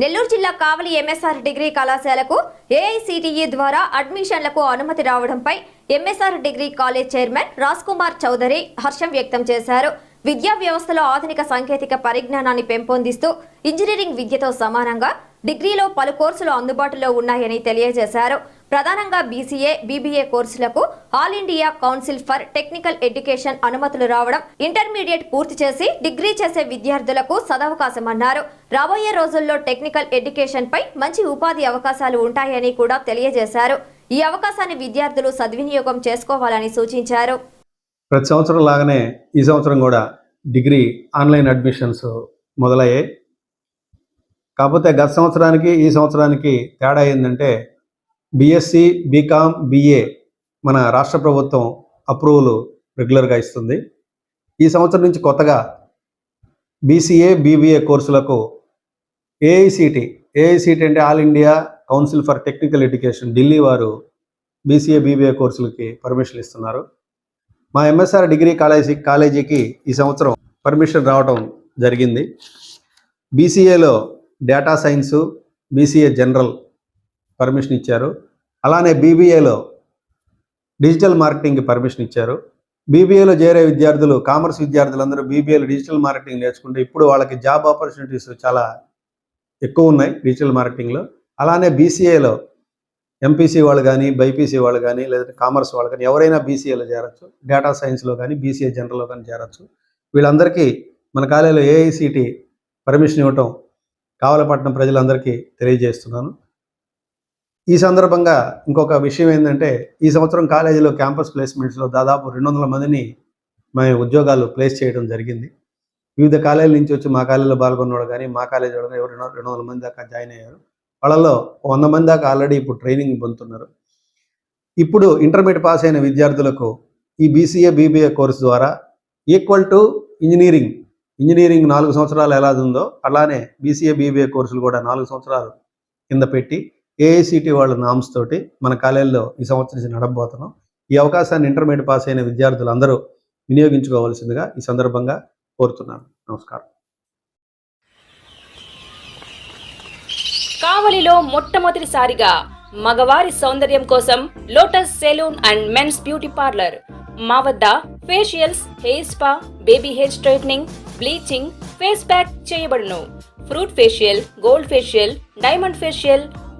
నెల్లూరు జిల్లా Kavali MSR degree కళాశాలకు AICTE ద్వారా అడ్మిషన్లకు అనుమతి రావడంపై MSR degree college chairman Raj Kumar Chowdary హర్షం వ్యక్తం చేశారు. విద్యా వ్యవస్థలో ఆధునిక సాంకేతిక పరిజ్ఞానాన్ని పెంపొందిస్తూ ఇంజనీరింగ్ విద్యతో సమానంగా డిగ్రీలో పలు కోర్సులు అందుబాటులో ఉన్నాయని తెలియజేశారు. ప్రధానంగా బీసీఏ బీబీఏ కోర్సులకు all India council for technical education అనుమతులు రావడం ఇంటర్మీడియట్ పూర్తి చేసి డిగ్రీ చేసే విద్యార్థులకు సదవకాశమన్నారు రాబోయే రోజుల్లో టెక్నికల్ ఎడ్యుకేషన్ పై మంచి ఉపాధి అవకాశాలు ఉంటాయని కూడా తెలియజేశారు. ఈ అవకాశాన్ని విద్యార్థులు సద్వినియోగం చేసుకోవాలని సూచించారు. ప్రతి సంవత్సరం లాగానే ఈ సంవత్సరం కూడా డిగ్రీ ఆన్లైన్ అడ్మిషన్స్ మొదలయ్యాయి. కాకపోతే గత సంవత్సరానికి ఈ సంవత్సరానికి తేడా ఏంటంటే బీఎస్సీ బీకామ్ బీఏ మన రాష్ట్ర ప్రభుత్వం అప్రూవల్ రెగ్యులర్గా ఇస్తుంది. ఈ సంవత్సరం నుంచి కొత్తగా బీసీఏ బీబీఏ కోర్సులకు ఏఐసిటి ఏఐసిటి అంటే all India council for technical education Delhi వారు బీసీఏ బీబీఏ కోర్సులకి పర్మిషన్ ఇస్తున్నారు. మా ఎంఎస్ఆర్ డిగ్రీ కాలేజీ కాలేజీకి ఈ సంవత్సరం పర్మిషన్ రావడం జరిగింది. బీసీఏలో data science BCA general permission ఇచ్చారు. అలానే బీబీఏలో డిజిటల్ మార్కెటింగ్కి పర్మిషన్ ఇచ్చారు. బీబీఏలో చేరే విద్యార్థులు కామర్స్ విద్యార్థులందరూ బీబీఏలో డిజిటల్ మార్కెటింగ్ నేర్చుకుంటే ఇప్పుడు వాళ్ళకి జాబ్ ఆపర్చునిటీస్ చాలా ఎక్కువ ఉన్నాయి డిజిటల్ మార్కెటింగ్లో. అలానే బీసీఏలో ఎంపీసీ వాళ్ళు కానీ బైపీసీ వాళ్ళు కానీ లేదంటే కామర్స్ వాళ్ళు కానీ ఎవరైనా బీసీఏలో చేరొచ్చు. డేటా సైన్స్లో కానీ బీసీఏ జనరల్లో కానీ చేరొచ్చు. వీళ్ళందరికీ మన కాలేజీలో ఏఐసిటి పర్మిషన్ ఇవ్వటం కావలపట్నం ప్రజలందరికీ తెలియజేస్తున్నాను. ఈ సందర్భంగా ఇంకొక విషయం ఏంటంటే ఈ సంవత్సరం కాలేజీలో క్యాంపస్ ప్లేస్మెంట్స్లో దాదాపు రెండు వందల మందిని మేము ఉద్యోగాలు ప్లేస్ చేయడం జరిగింది. వివిధ కాలేజీల నుంచి వచ్చి మా కాలేజీలో పాల్గొన్నవాడు కానీ మా కాలేజీ వాళ్ళు ఎవరు రెండు వందల మంది దాకా జాయిన్ అయ్యారు. వాళ్ళలో వంద మంది దాకా ఆల్రెడీ ఇప్పుడు ట్రైనింగ్ పొందుతున్నారు. ఇప్పుడు ఇంటర్మీడియట్ పాస్ అయిన విద్యార్థులకు ఈ బీసీఏ బీబీఏ కోర్సు ద్వారా ఈక్వల్ టు ఇంజనీరింగ్ ఇంజనీరింగ్ నాలుగు సంవత్సరాలు ఎలా ఉందో అలానే బీసీఏ బీబీఏ కోర్సులు కూడా నాలుగు సంవత్సరాలు కింద పెట్టి ఏఐసిటి వాళ్ళ నామ్స్ తోటి మన కాలేజీలో ఈ సంవత్సరం నుంచి నడపబోతున్నాం. ఈ అవకాశాన్ని ఇంటర్మీడియట్ పాస్ అయిన విద్యార్థులు అందరూ వినియోగించుకోవాల్సిందిగా ఈ సందర్భంగా కోరుతున్నాను. నమస్కారం. కావలిలో మొట్టమొదటిసారిగా మగవారి సౌందర్యం కోసం lotus salon and men's beauty parlour. మా వద్ద facials hair spa baby hair straightening bleaching face pack చేయబడును. Fruit facial gold facial diamond facial